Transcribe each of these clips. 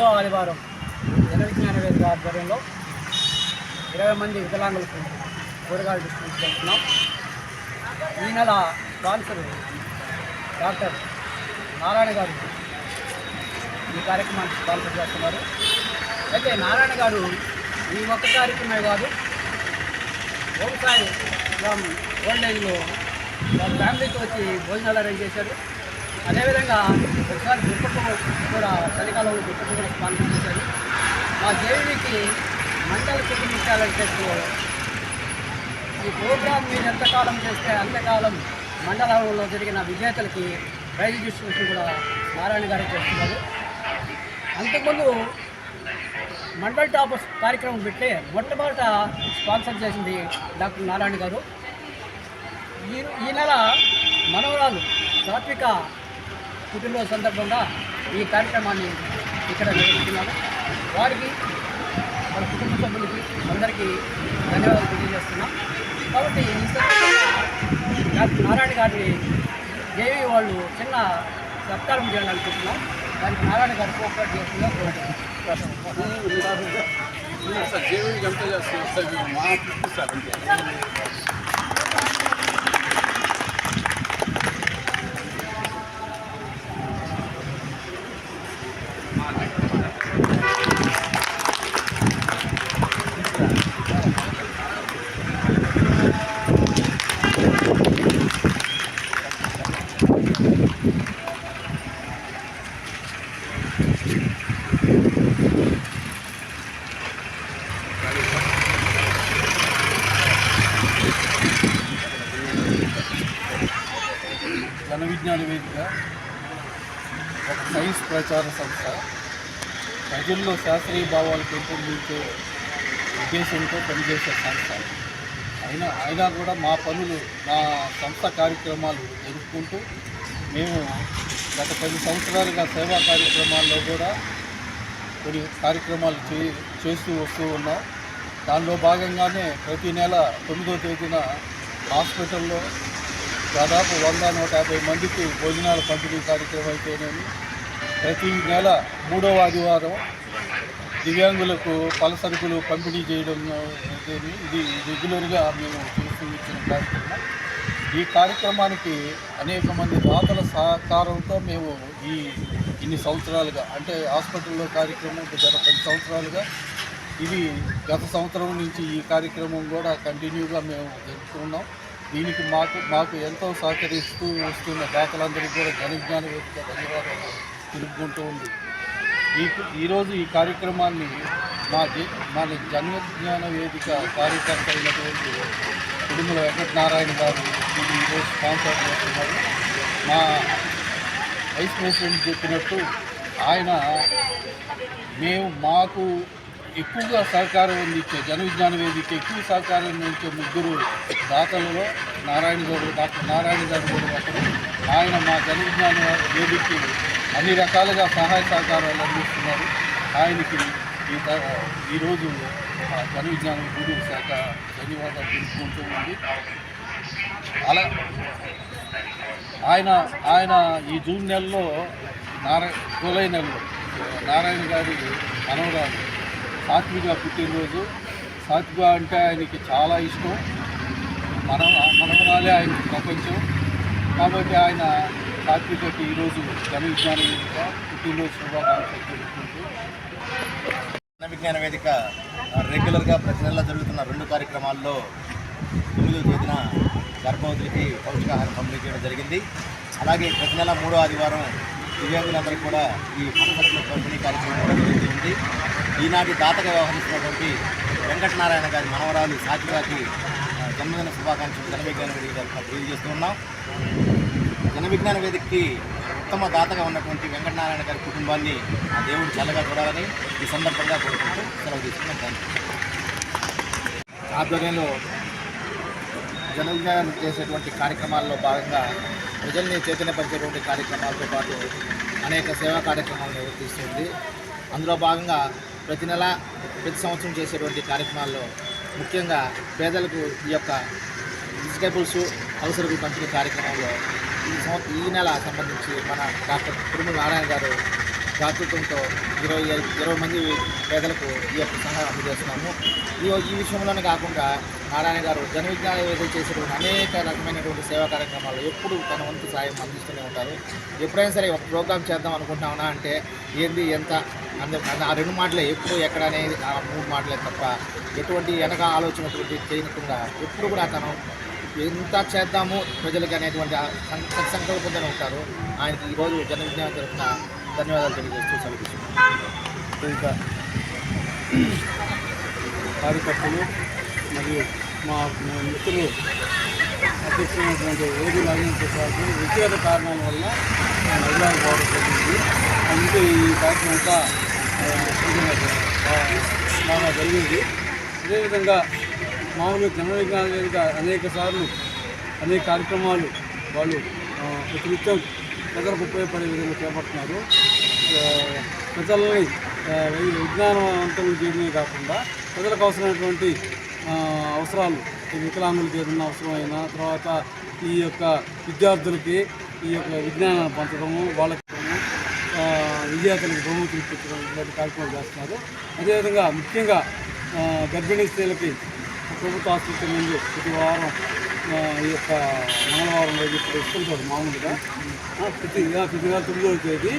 మూడవ ఆదివారం జన విజ్ఞాన వేదిక ఆధ్వర్యంలో ఇరవై మంది వికలాంగులకు కూరగాయలు డిస్ట్రిబ్యూట్ చేస్తున్నాం ఈ నెల స్పాన్సర్ డాక్టర్ నారాయణ గారు ఈ కార్యక్రమాన్ని స్పాన్సర్ చేస్తున్నారు. అయితే నారాయణ గారు ఈ ఒక్క కార్యక్రమే కాదు వ్యవసాయ ఫ్రమ్ ఓల్డ్ ఏజ్లో వాళ్ళ ఫ్యామిలీతో వచ్చి భోజనాలు అరేంజ్ చేశారు. అదేవిధంగా ఒకసారి దుర్పకు కూడా చలికాలంలో దుర్పకు కూడా స్పాన్సర్ మా జేవీకి మండల కుటుంబ ఈ ప్రోగ్రాం మీరు ఎంతకాలం చేస్తే అంతకాలం మండలంలో జరిగిన విజేతలకి ప్రైజ్ డిస్ట్రిబ్యూషన్ కూడా నారాయణ గారే చేస్తున్నారు. అంతకుముందు మండల్ టాపర్స్ కార్యక్రమం పెట్టి మొట్టమొదట స్పాన్సర్ చేసింది డాక్టర్ నారాయణ గారు. ఈ ఈ నెల మనవరాలు సాత్విక పుట్టినరోజు సందర్భంగా ఈ కార్యక్రమాన్ని ఇక్కడ నిర్వహిస్తున్నాను వారికి మన కుటుంబ సభ్యులకి అందరికీ ధన్యవాదాలు తెలియజేస్తున్నాం. కాబట్టి ఈ డాక్టర్ నారాయణ గారిని దేవి వాళ్ళు చిన్న సత్కారం చేయాలనుకుంటున్నాం. దానికి నారాయణ గారు కోఆపరేట్ చేస్తుందో సార్ జేవీ ఎంత చేస్తున్నారు? సార్ మా సార్ అంతే జన విజ్ఞాన వేదిక ఒక సైన్స్ ప్రచార సంస్థ. ప్రజల్లో శాస్త్రీయ భావాలు పెంపొందించే ఉద్దేశంతో పనిచేసే సంస్థ. అయినా అయినా కూడా మా పనులు మా సంస్థ కార్యక్రమాలు జరుపుకుంటూ మేము గత పది సంవత్సరాలుగా సేవా కార్యక్రమాల్లో కూడా కొన్ని కార్యక్రమాలు చే చేస్తూ వస్తూ ఉన్నాం. దానిలో భాగంగానే ప్రతి నెల తొమ్మిదో తేదీన హాస్పిటల్లో దాదాపు వంద నూట యాభై మందికి భోజనాల పంపిణీ కార్యక్రమం అయితేనేమి ప్రతి నెల మూడవ ఆదివారం దివ్యాంగులకు పల సరుకులు పంపిణీ చేయడం ఇది రెగ్యులర్గా మేము చేస్తూ ఇచ్చిన కార్యక్రమం. ఈ కార్యక్రమానికి అనేక మంది దాతల సహకారంతో మేము ఈ ఇన్ని సంవత్సరాలుగా అంటే హాస్పిటల్లో కార్యక్రమం గత పది సంవత్సరాలుగా ఇది గత సంవత్సరం నుంచి ఈ కార్యక్రమం కూడా కంటిన్యూగా మేము జరుపుతున్నాం దీనికి మాకు మాకు ఎంతో సహకరిస్తూ వస్తున్న దాతలందరికీ కూడా ఘన వేదిక ధన్యవాదాలు. తిరుగుకుంటూ ఉంది. ఈ ఈరోజు ఈ కార్యక్రమాన్ని మా జి- మన జన్మ వేదిక కార్యకర్త అయినటువంటి కుటుంబల వెంకటనారాయణ గారు ఈరోజు స్పాన్సర్ చేస్తున్నారు. మా వైస్ ప్రెసిడెంట్ చెప్పినట్టు ఆయన మేము మాకు ఎక్కువగా సహకారం అందించే జన విజ్ఞాన వేదిక ఎక్కువ సహకారం అందించే ముగ్గురు దాతలలో నారాయణ గారు డాక్టర్ నారాయణ గారు కూడా ఒకరు ఆయన మా జన విజ్ఞాన వేదికకి అన్ని రకాలుగా సహాయ సహకారాలు అందిస్తున్నారు. ఆయనకి ఈ త- ఈరోజు ఆ జన విజ్ఞాన గూడూరు శాఖ ధన్యవాదాలు తెలుసుకుంటూ ఉంది. అలా ఆయన ఆయన ఈ జూన్ నెలలో నారాయణ జూలై నెలలో నారాయణ గారి మనవరాలు సాత్విక పుట్టినరోజు. సాత్విక అంటే ఆయనకి చాలా ఇష్టం. మన మనవరాలే ఆయన ప్రపంచం. కాబట్టి ఆయన సాత్వికకి ఈరోజు జన విజ్ఞాన వేదిక పుట్టినరోజు శుభాకాంక్షలు తెలుపుకుంటూ జన విజ్ఞాన వేదిక రెగ్యులర్గా ప్రతి నెల జరుగుతున్న రెండు కార్యక్రమాల్లో తొమ్మిదో తేదీన గర్భవతులకి పౌష్టికాహారం పంపిణీ చేయడం జరిగింది. అలాగే ప్రతి నెల మూడో ఆదివారం దివ్యాంగులందరికీ కూడా ఈ పనసరుల పంపిణీ కార్యక్రమం కూడా జరుగుతుంది ఈనాటి దాతగా వ్యవహరిస్తున్నటువంటి వెంకటనారాయణ గారి మనవరాలు సాత్వికాకి జన్మదిన శుభాకాంక్షలు జన విజ్ఞాన వేదిక తరఫున తెలియజేస్తూ ఉన్నాం. విజ్ఞాన వేదికకి ఉత్తమ దాతగా ఉన్నటువంటి వెంకటనారాయణ గారి కుటుంబాన్ని ఆ దేవుడు చల్లగా చూడాలని ఈ సందర్భంగా కోరుకుంటూ సెలవు తీసుకున్నాను థ్యాంక్ యూ ఆధ్వర్యంలో జన విజ్ఞానం చేసేటువంటి కార్యక్రమాల్లో భాగంగా ప్రజల్ని చైతన్యపరిచేటువంటి కార్యక్రమాలతో పాటు అనేక సేవా కార్యక్రమాలు నిర్వర్తిస్తుంది. అందులో భాగంగా ప్రతి నెల ప్రతి సంవత్సరం చేసేటువంటి కార్యక్రమాల్లో ముఖ్యంగా పేదలకు ఈ యొక్క వెజిటేబుల్స్ అవసరం పంపిణీ కార్యక్రమంలో ఈ సంవత్సరం ఈ నెల సంబంధించి మన డాక్టర్ తిరుమల నారాయణ గారు దాతృత్వంతో ఇరవై ఐదు- ఇరవై మంది పేదలకు ఈ యొక్క సహాయం అందజేస్తున్నాము. ఈ ఈ విషయంలోనే కాకుండా నారాయణ గారు జన విజ్ఞాన వేదిక చేసేటువంటి అనేక రకమైనటువంటి సేవా కార్యక్రమాలు ఎప్పుడు తన వంతు సాయం అందిస్తూనే ఉంటారు. ఎప్పుడైనా సరే ఒక ప్రోగ్రామ్ చేద్దాం అనుకుంటున్నామన్నా అంటే ఏంది ఎంత అంద ఆ రెండు మాటలే. ఎప్పుడు ఎక్కడ అనేది ఆ మూడు మాటలే తప్ప ఎటువంటి వెనక ఆలోచన చేయకుండా ఎప్పుడు కూడా తను ఎంత చేద్దాము? ప్రజలకి అనేటువంటి సత్సంకల్పంతో ఉంటారు. ఆయనకి ఈరోజు జన విజ్ఞానం తరఫున ధన్యవాదాలు తెలియజేస్తూ సెలవు ఇంకా కార్యకర్తలు మరియు మా మిత్రులు అధ్యక్షులైనటువంటి ఏది నాగేంద్ర ప్రసాద్ వ్యక్తిగత కారణాల వల్ల మహిళా పోవడం జరిగింది అందుకే ఈ కార్యక్రమం అంతా బాగా జరిగింది. అదేవిధంగా మామూలుగా జన విజ్ఞాన వేదిక అనేక సార్లు అనేక కార్యక్రమాలు వాళ్ళు ప్రతినిత్యం ప్రజలకు ఉపయోగపడే విధంగా చేపడుతున్నారు. ప్రజల్ని ఆ, విజ్ఞానవంతులు చేయడమే కాకుండా ప్రజలకు అవసరమైనటువంటి అవసరాలు ఈ వికలాంగులకి ఏదైనా అవసరమైన తర్వాత ఈ యొక్క విద్యార్థులకి ఈ యొక్క విజ్ఞానాన్ని పంచడము వాళ్ళకి విద్యార్థులకు బహుమతులు ఇప్పించడం ఇలాంటి కార్యక్రమాలు చేస్తున్నారు. అదేవిధంగా ముఖ్యంగా గర్భిణీ స్త్రీలకి ప్రభుత్వ ఆసుపత్రి నుండి ప్రతి వారం ఈ యొక్క మంగళవారం రోజు ఇప్పుడు ఇస్తుంటారు మామూలుగా. ప్రతి ప్రతి వేల తొమ్మిదో తేదీ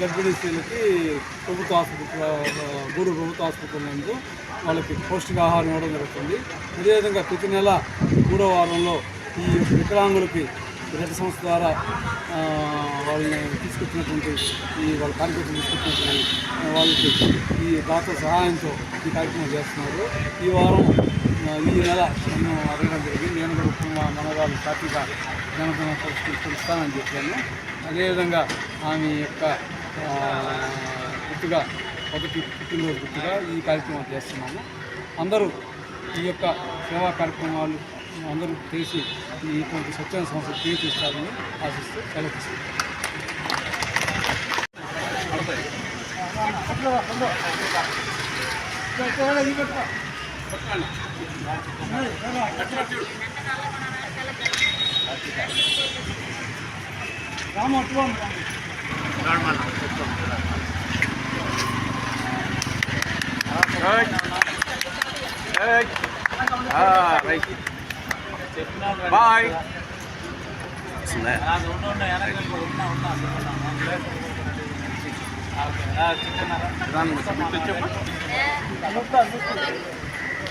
గర్భిణీ స్త్రీలకి ప్రభుత్వ ఆసుపత్రి గూడు ప్రభుత్వ ఆసుపత్రి నందు వాళ్ళకి పౌష్టికాహారం ఇవ్వడం జరుగుతుంది. అదేవిధంగా ప్రతి నెల మూడో వారంలో ఈ వికలాంగులకి రెడ్ సంస్థ ద్వారా వాళ్ళని తీసుకొచ్చినటువంటి ఈ వాళ్ళ కార్యక్రమం తీసుకొచ్చినటువంటి వాళ్ళకి ఈ దాతల సహాయంతో ఈ కార్యక్రమం చేస్తున్నారు. ఈ వారం ఈ నెల నన్ను అడగడం జరిగింది. నేను కూడా ఇప్పుడు మా మనగాళ్ళు సాత్విక పరిస్థితి చెప్పాను. అదేవిధంగా ఆమె యొక్క గుర్తుగా మొదటి పుట్టినరోజు గుర్తుగా ఈ కార్యక్రమం చేస్తున్నాము. అందరూ ఈ యొక్క సేవా కార్యక్రమాలు అందరూ చేసి ఇటువంటి స్వచ్ఛంద సంస్థ తీర్చిస్తారని ఆశిస్తూ సెలవు తీసుకుంటాం బాయ్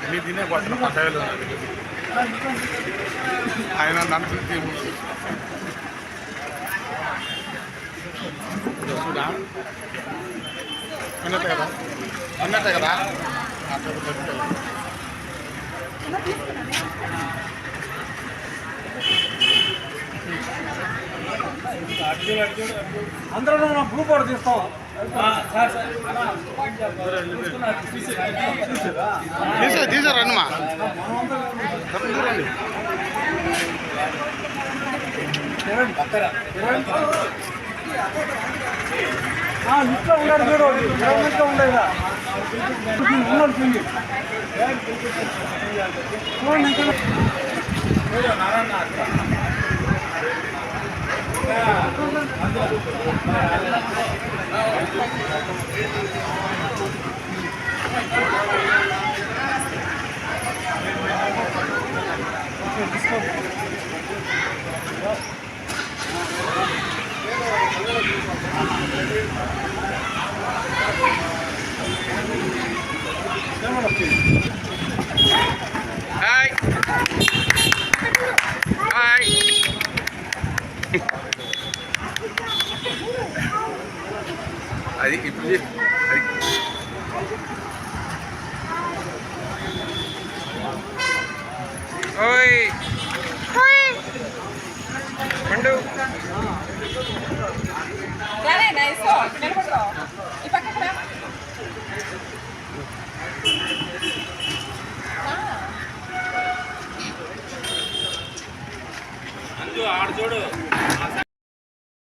అన్ని తినే పట్టిన పట్టాలు ఆయన నన్ను చూడా? విన్నట్టే కదా? అన్నట్టే కదా అట్లా చెప్తాను. అందరూ మనం బ్లూ బోర్డు తీస్తాం తీసా తీసా రండి మా రండి ఇంట్లో ఉన్నాడు చూడు మందితో ఉండేదా? ఉన్నాడు చూడండి చూడండి ఇంకా హాయ్ ఓయ్ పండు